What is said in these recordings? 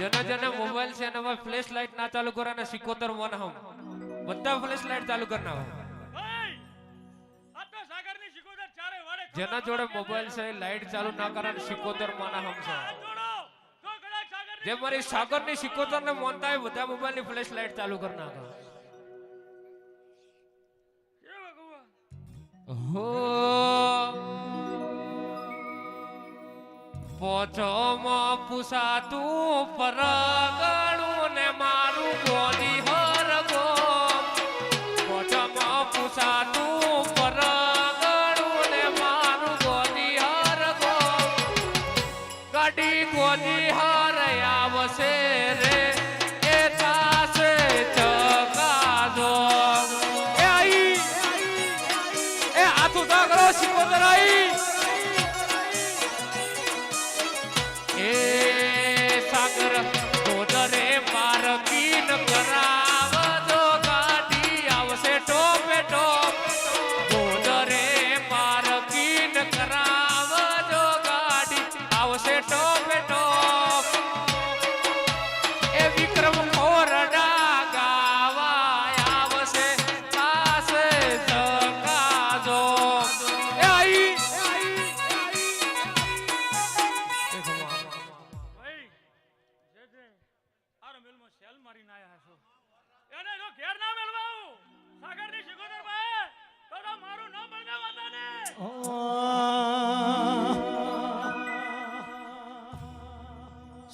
જેના જેના મોબાઈલ છે એનામાં ફ્લેશ લાઇટ ના ચાલુ કરે અને સિકોતર મન હમ. બધા ફ્લેશ લાઇટ ચાલુ કરી નાખો ઓય! આ તો સાગરની સિકોતર ચારે વાળે ખબર જેના જોડે મોબાઈલ છે. લાઈટ લાઇટ ચાલુ ના કરે અને સિકોતર મન હમ છે. જે મારી સાગરની સિકોતર ને મોનતા હોય બધા મોબાઈલની ફ્લેશ લાઇટ ચાલુ કરી નાખો. હો પોચોમાં પુસાતું પરગણું ને મારું બોલી હરગો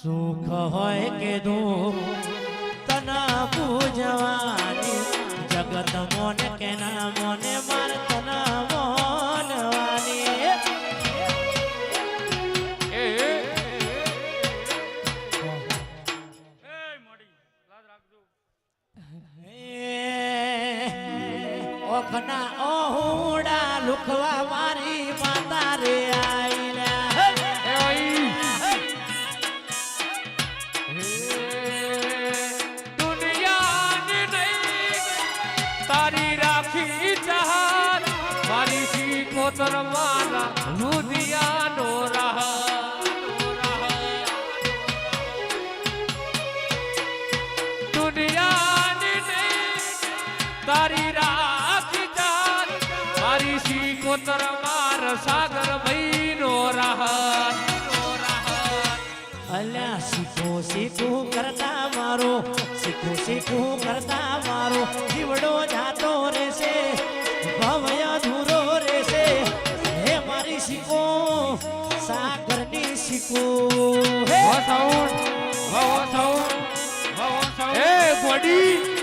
સુખ હોય કે દુઃખ તના પૂજવાની. જગત મોને કે ના મોને માર તના મોનવાની. ઓખના ઓહુડા લુખવા મારી માતા રે આઈલા તારી રાખી ચાર મારી શીખોતર માર સાગર ભાઈનો રાહ અલ્યા શીખો શીખું કરતા મારો શીખું શીખું કરતા મારો જીવડો જાતો રહેશે ભવય ધૂરો રહેશે હે મારી શીખો સાગરની શીખો હે સાઉન્ડ વાવો સાઉન્ડ વાવો સાઉન્ડ એ ગોડી એ ગોડી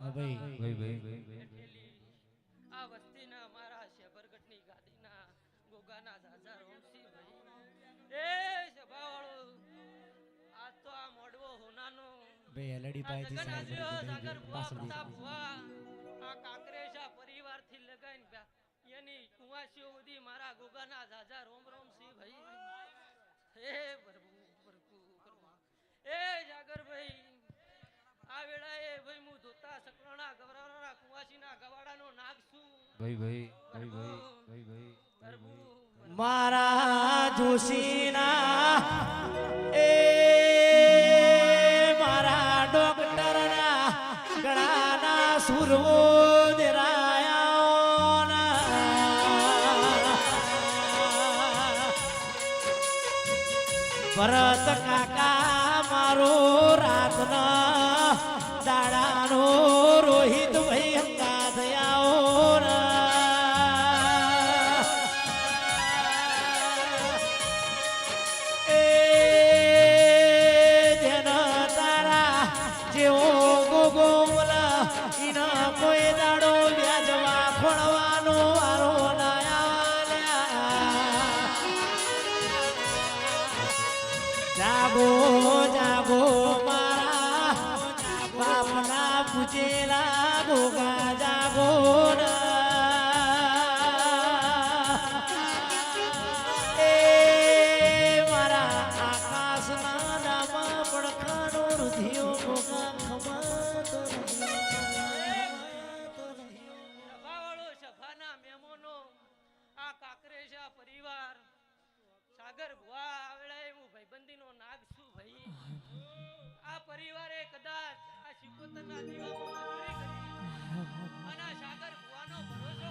હા ભાઈ. ભાઈ આ વસ્તીના મારા શેભરગઢની ગાદીના ગોગાના ઝાઝા રોમસી ભાઈ એ સભાવાળો આજ તો આ મોડવો હોનાનો. ભાઈ એલડી આ પાસેથી જગન સાહેબ આલ્યો બધી સાગર બુઆ પ્રતાપ બુઆ આ કાંકરેશા પરિવારથી લગાઈને એની કુવાસીઓ સુધી મારા ગોગાના ઝાઝા રોમ રોમ સિંહ ભાઈ હે પ્રભુ પ્રભુ પ્રભુ એ જાગરભાઈ આ વેળાએ ભાઈ હું ધોતા સકરાણા ગવરાણા કુંવાસીના ગવાડાનો નાગ છું ભાઈ ભાઈ ભાઈ ભાઈ ભાઈ ભાઈ પ્રભુ મારા જોશીના એ મારા ડોક્ટરના ગળાના સુરવો ભરત કાકા મારો રાતના દાડાનો નાગ છું આ પરિવારે કદાચ આ મજૂરી અને સાગર ભરોસો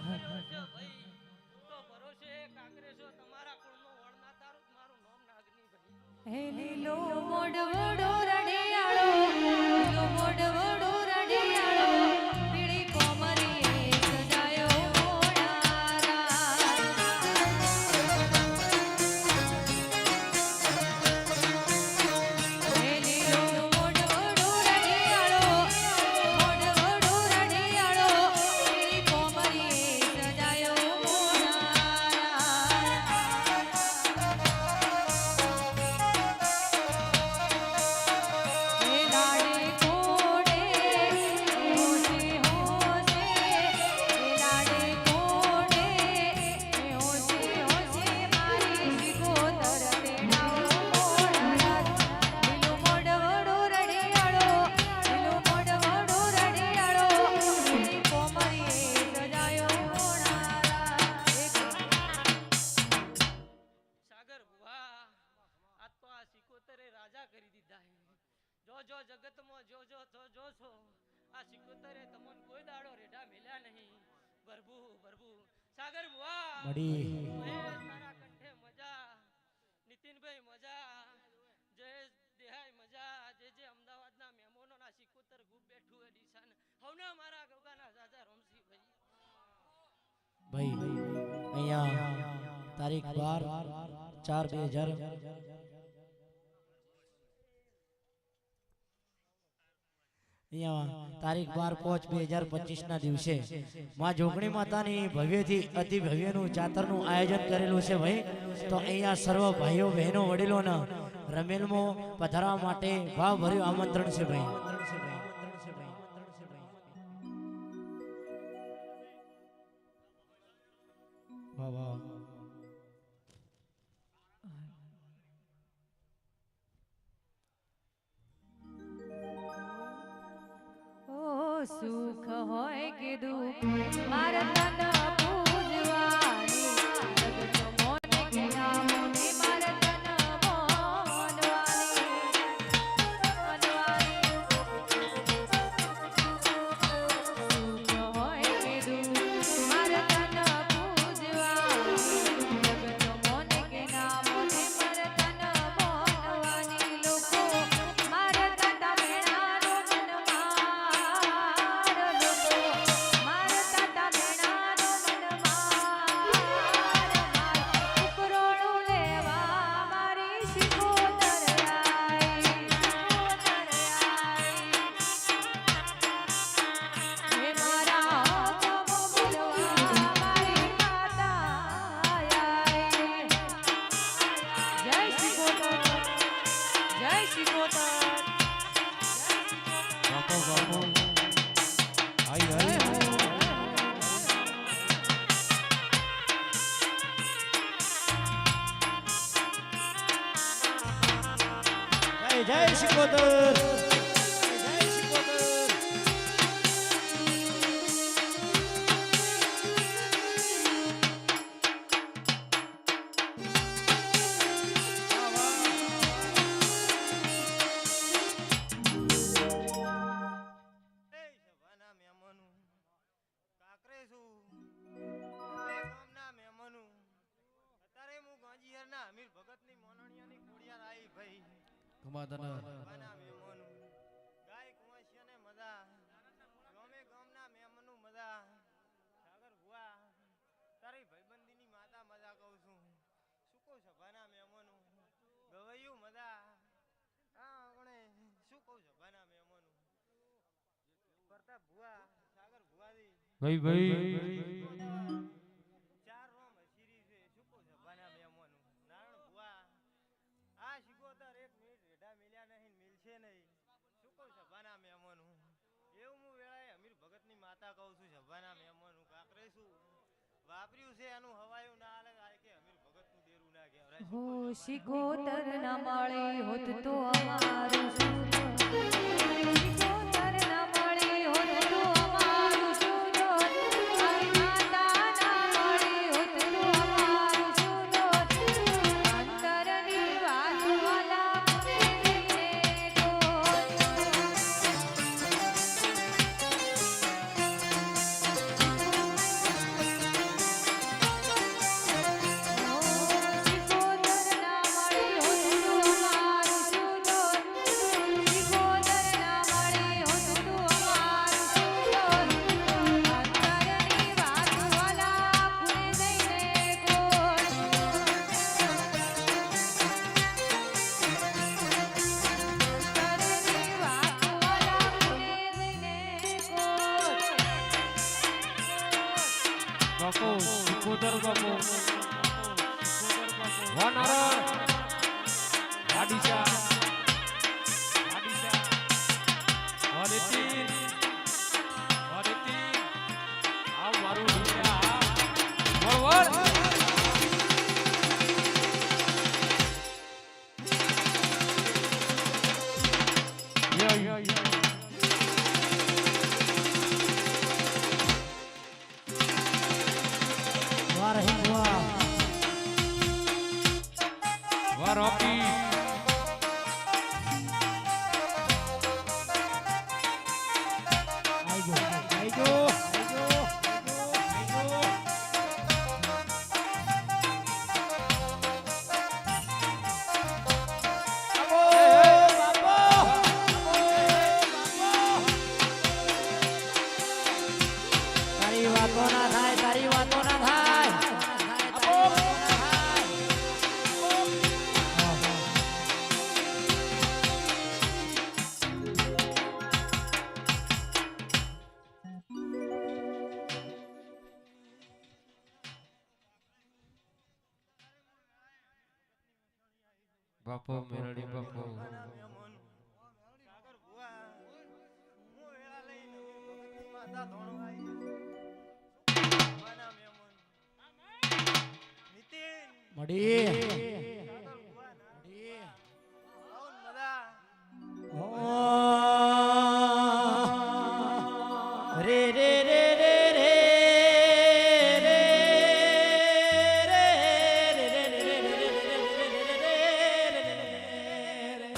કર્યો છે ભાઈ. તો ભરોસે કાંગ્રેસો તમારા કુળનો વળના તારું મારું નામ નાગની ભાઈ. હે લીલો મોડવડો મજા નીતિનભાઈ મજા જયેશ દેહાઈ મજા જે જે અમદાવાદના મહેમાનોના સિકોતર ગુપ બેઠું હે ડીસાન હવને મારા. ગોગાના રાજા રમસી ભાઈ ભાઈ, અહીંયા તારીખ બાર ચાર બે હજાર અહીંયા તારીખ બાર પાંચ બે હજાર પચીસ ના દિવસે માં જોગણી માતાની ભવ્યથી અતિ ભવ્યનું જાતરનું આયોજન કરેલું છે ભાઈ. તો અહીંયા સર્વ ભાઈઓ, બહેનો, વડીલોના રમેલમાં પધારવા માટે ભાવભર્યું આમંત્રણ છે ભાઈ. સુખ હોય કે દુઃખ? મારે बदल ભાઈ ભાઈ. માતા કહું છું વાપર્યું છે એનું હવાયું ના અલગ આ ભગતનું દેરું ના હો શિકોતર ના માળે હોત તો અમારું વાતો ના થાય તારી વાતો ના થાય બાપો મેરડી બાપો માતા ધોણું મડી રે રે રે રે રે રે રે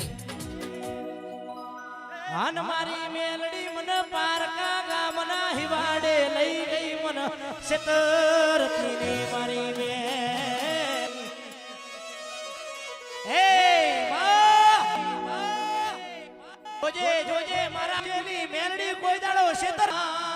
હન મારી મેલડી મને પારકા ગામના હિવાડે લઈ ગઈ મને શેતર મારી મેં সে তারা